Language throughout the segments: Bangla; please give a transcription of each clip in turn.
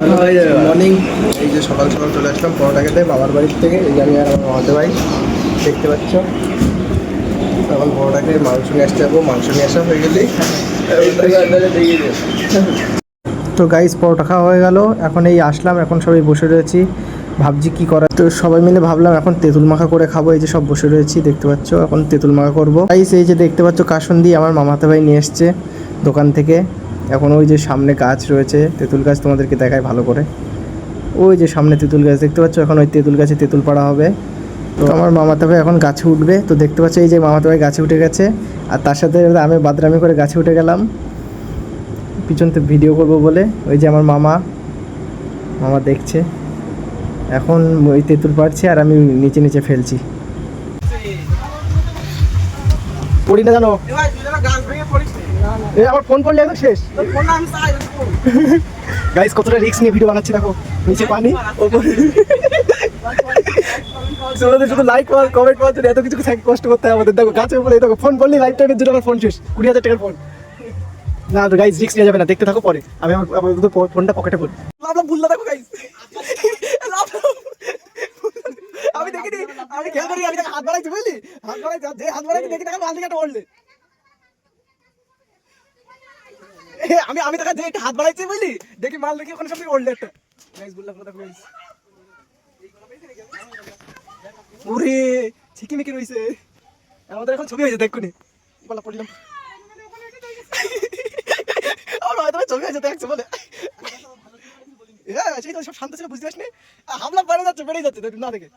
মর্নিং এই যে সকাল সকাল চলে আসলাম পরোটা খেতে, বাবার বাড়ির থেকে, এই আমি আর আমার মামাতে ভাই, দেখতে পাচ্ছ? এখন পরোটা খেয়ে মাংস নিয়ে আসতে যাব। মাংস নিয়ে আসা হয়ে গেলেই তো গাইস পরোটা খাওয়া হয়ে গেল। এখন এই আসলাম, এখন সবাই বসে রয়েছি। ভাবছি কি করা তো সবাই মিলে ভাবলাম এখন তেঁতুল মাখা করে খাব। এই যে সব বসে রয়েছি, দেখতে পাচ্ছ? এখন তেঁতুল মাখা করব। গাইস এই যে দেখতে পাচ্ছ, কাসন্দি আমার মামাতে ভাই নিয়ে এসছে দোকান থেকে। এখন ওই যে সামনে গাছ রয়েছে, তেঁতুল গাছ তোমাদেরকে দেখায় ভালো করে। ওই যে সামনে তেঁতুল গাছ দেখতে পাচ্ছ, এখন ওই তেঁতুল গাছে তেঁতুল পাড়া হবে। তো আমার মামাতে ভাই এখন গাছে উঠবে, তো দেখতে পাচ্ছ এই যে মামাতে ভাই গাছে উঠে গেছে। আর তার সাথে আমি বাদরামি করে গাছে উঠে গেলাম। পিছন থেকে ভিডিও করব বলে, ওই যে আমার মামা মামা দেখছে। এখন ওই তেঁতুল পাড়ছে আর আমি নিচে নিচে ফেলছি। পড়ি না জানো? ফোন করলে শেষ। গাইস কতটা রিস্ক নিয়ে ভিডিও দেখো এত কিছু কষ্ট করতে দেখো ফোন করলে টাইমের ফোন শেষ। কুড়ি হাজার গাইস রিস্ক যাবে না, দেখতে থাকো পরে। আমি আমার ফোনটা পকেটে পড়ি। দেখো গাইস আমি দেখিনি, আমি খেয়াল করি আমি হাত বাড়াইছি, বুঝলি? হাত বাড়াইছি, আর যে হাত বাড়াইছি, দেখি দিকে ওড়লে এ, আমি আমি তাকে একটা হাত বাড়াইছি বুঝলি? দেখি মাল দেখি ওখানে সামনে ওড়লে একটা। ওরে, ছিকি মিকি আমাদের এখন ছবি হয়েছে, দেখুনি। বলা পড়লাম। আমার হয়তো ছবি হয়েছে, দেখছে বলে। হ্যাঁ তো সব শান্ত ছিল, বুঝতে পারছিস হামলা যাচ্ছে, বেড়ে যাচ্ছে না দেখে।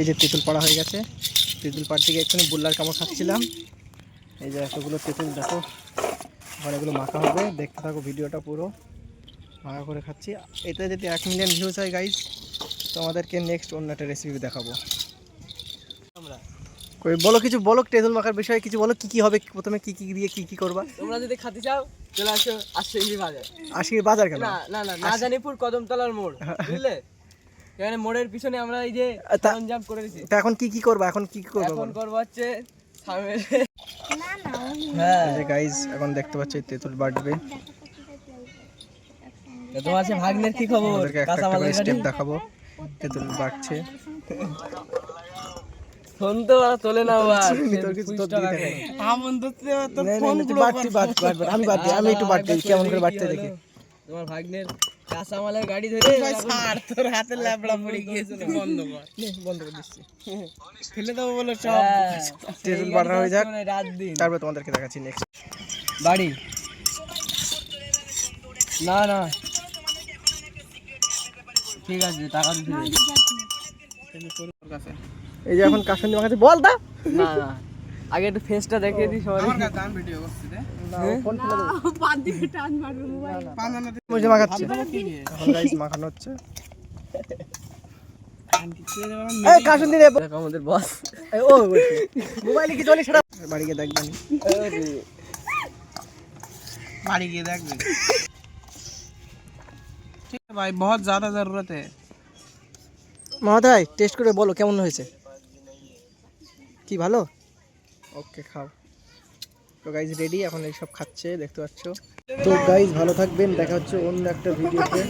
এই যে তেঁতুল পাড়া হয়ে গেছে। তেঁতুল পাড় থেকে একটু বুল্লার কামড় খাচ্ছিলাম। এই যে এতগুলো তেঁতুল, দেখো। আবার এগুলো মাখা হবে। দেখতে থাকো ভিডিওটা পুরো। মাখা করে খাচ্ছি। এটা যদি এক মিলিয়ন ভিউজ হয় গাইজ তো আমাদেরকে নেক্সট অন্য একটা রেসিপি দেখাবো। কই বলো কিছু বলো তেঁতুল মাখার বিষয়ে কিছু বলো কি কি হবে প্রথমে কি কি দিয়ে কি কি করবা? তোমরা যদি খাতে চাও চলে আসো আশ্বিনী বাজার। আশির বাজার কেন? না না না না জানিপুর কদমতলার মোড় বুঝলে? এখানে মোড়ের পিছনে আমরা এই যে সরঞ্জাম করে দিছি। তা এখন কি কি করবা? এখন কি কি করবা এখন? করব হচ্ছে যে গাইজ এখন দেখতে পাচ্ছ তেঁতুল বাটবে। তো তোমার সে ভাগ্নের কি খবর? আমাদেরকে একটা একটা করে স্টেপ দেখাবো। তেঁতুল ফোন তো তোলে না বাট। আমি বাদ দিই, আমি একটু বাদ দিই, কেমন করে বাটতে দেখি। তোমার ভাগ্নের কাঁচা মালের গাড়ি ধরে ছাড় তোর হাতে ল্যাবড়া পড়ে গিয়েছে। বন্ধ কর। বন্ধ করে দিচ্ছি। ফেলে দেবো বলে সব। তেঁতুল বাটা হয়ে যাক। রাত দিন। তারপরে তোমাদেরকে দেখাচ্ছি নেক্সট বাড়ি? না না। ঠিক আছে টাকা দিতে। এই যে এখন মাখাচ্ছে। বল দা। না না। আগে একটু ফেসটা দেখিয়ে দিই সবাই ফোন ফেলে দেবো বুঝে মাখাচ্ছে এখন গাইস মাখানো হচ্ছে এই কাশন্দি রে দেখো আমাদের বস এই, ও মোবাইলে কি চলে সেটা বাড়ি গিয়ে দেখবেন बाड़ी की देख भी ठीक है भाई बहुत ज़्यादा ज़रूरत है মামাতে ভাই টেস্ট করে বলো কেমন হয়েছে কি ভালো ওকে খাও। তো গাইজ রেডি এখন এইসব খাচ্ছে দেখতে পাচ্ছ? তো গাইজ ভালো থাকবেন। দেখা হচ্ছে অন্য একটা ভিডিওতে